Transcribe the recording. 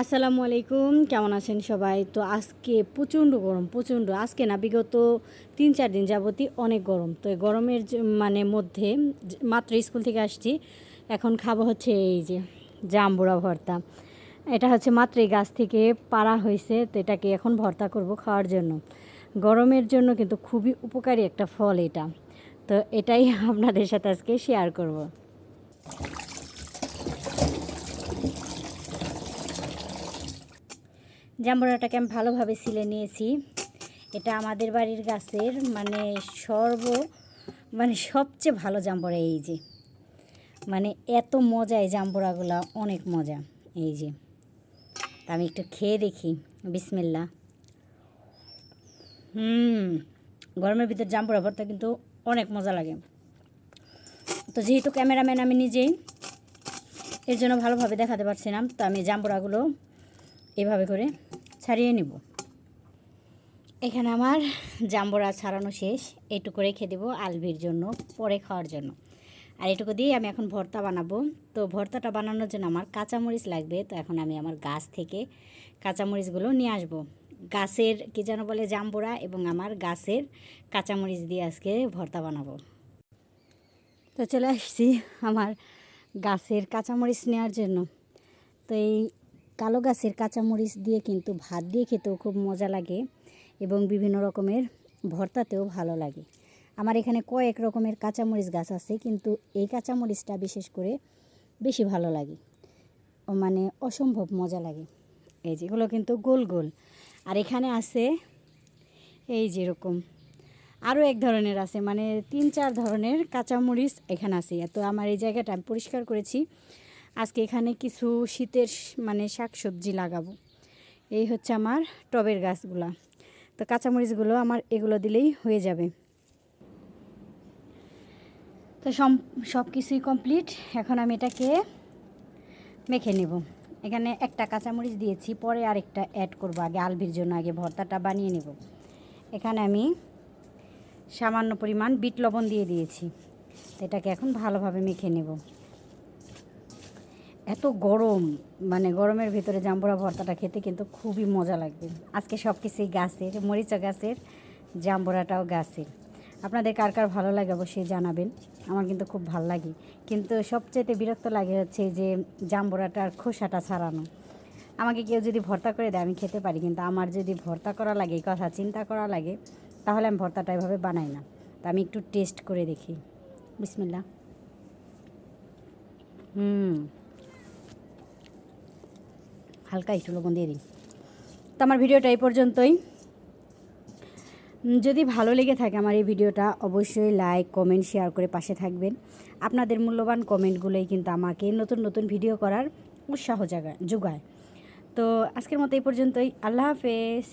আসসালামু আলাইকুম, কেমন আছেন সবাই? তো আজকে প্রচণ্ড গরম, প্রচণ্ড। আজকে না বিগত তিন চার দিন যাবতই অনেক গরম। তো এই গরমের মানে মধ্যে মাত্র স্কুল থেকে আসছি। এখন খাব হচ্ছে এই যে জাম্বুরা ভর্তা। এটা হচ্ছে মাত্র এই গাছ থেকে পাড়া হয়েছে, তো এটাকে এখন ভর্তা করব খাওয়ার জন্য। গরমের জন্য কিন্তু খুবই উপকারী একটা ফল এটা। তো এটাই আপনাদের সাথে আজকে শেয়ার করব। জাম্বুরাটাকে আমি ভালোভাবে সিলে নিয়েছি। এটা আমাদের বাড়ির গাছের মানে সর্ব মানে সবচেয়ে ভালো জাম্বুরা এই যে। মানে এত মজা এই জাম্বুরাগুলা অনেক মজা এই যে। তা আমি একটু খেয়ে দেখি, বিসমিল্লা। হুম, গরমের ভিতর জাম্বুরা ভর্তা কিন্তু অনেক মজা লাগে। তো যেহেতু ক্যামেরাম্যান আমি নিজেই, এর জন্য ভালোভাবে দেখাতে পারছিলাম, তো আমি জাম্বুরাগুলো এভাবে করে ছাড়িয়ে নিব। এখানে আমার জাম্বুরা ছাড়ানো শেষ। এইটুকু রেখে দেবো আলভির জন্য, পরে খাওয়ার জন্য। আর এটুকু দিয়ে আমি এখন ভর্তা বানাবো। তো ভর্তাটা বানানোর জন্য আমার কাঁচামরিচ লাগবে। তো এখন আমি আমার গাছ থেকে কাঁচামরিচগুলো নিয়ে আসব। গাছের, কি যেন বলে, জাম্বুরা এবং আমার গাছের কাঁচামরিচ দিয়ে আজকে ভর্তা বানাবো। তো চলে আসছি আমার গাছের কাঁচামরিচ নেওয়ার জন্য। তো এই কালো গাছের কাঁচামরিচ দিয়ে কিন্তু ভাত দিয়ে খেতেও খুব মজা লাগে এবং বিভিন্ন রকমের ভর্তাতেও ভালো লাগে। আমার এখানে কয়েক রকমের কাঁচামরিচ গাছ আছে, কিন্তু এই কাঁচামরিচটা বিশেষ করে বেশি ভালো লাগে। মানে অসম্ভব মজা লাগে। এই যেগুলো কিন্তু গোল গোল। আর এখানে আছে, এই যেরকম আরও এক ধরনের আছে মানে তিন চার ধরনের কাঁচামরিচ এখানে আছে। তো আমার এই জায়গাটা আমি পরিষ্কার করেছি। আজকে এখানে কিছু শীতের মানে শাক সবজি লাগাবো। এই হচ্ছে আমার টবের গাছগুলা। তো কাঁচামরিচগুলো আমার এগুলো দিলেই হয়ে যাবে। তো সব কিছুই কমপ্লিট। এখন আমি এটাকে মেখে নেব। এখানে একটা কাঁচামরিচ দিয়েছি, পরে আরেকটা অ্যাড করব আগে আলভির জন্য, আগে ভর্তাটা বানিয়ে নেব। এখানে আমি সামান্য পরিমাণ বিট লবণ দিয়ে দিয়েছি। এটাকে এখন ভালোভাবে মেখে নেব। এত গরম মানে গরমের ভিতরে জাম্বুরা ভর্তাটা খেতে কিন্তু খুবই মজা লাগবে। আজকে সব কিছুই গাছের, মরিচা গাছের, জাম্বুরাটাও গাছের। আপনাদের কার কার ভালো লাগে অবশ্যই জানাবেন, আমার কিন্তু খুব ভালো লাগে। কিন্তু সবচেয়ে বিরক্ত লাগে হচ্ছে যে জাম্বুরাটার খোসাটা ছাড়ানো। আমাকে কেউ যদি ভর্তা করে দেয়, আমি খেতে পারি, কিন্তু আমার যদি ভর্তা করা লাগে কথা চিন্তা করা লাগে, তাহলে আমি ভর্তাটা এভাবে বানাই না। তা আমি একটু টেস্ট করে দেখি। বিসমিল্লা হুম। হালকা একটু লবণ দিয়ে দিই তো আমার ভিডিওটা এই পর্যন্তই। যদি ভালো লেগে থাকে আমার এই ভিডিওটা, অবশ্যই লাইক কমেন্ট শেয়ার করে পাশে থাকবেন। আপনাদের মূল্যবান কমেন্টগুলোই কিন্তু আমাকে নতুন নতুন ভিডিও করার উৎসাহ জাগায় যোগায়। তো আজকের মতো এই পর্যন্তই। আল্লাহ হাফেজ।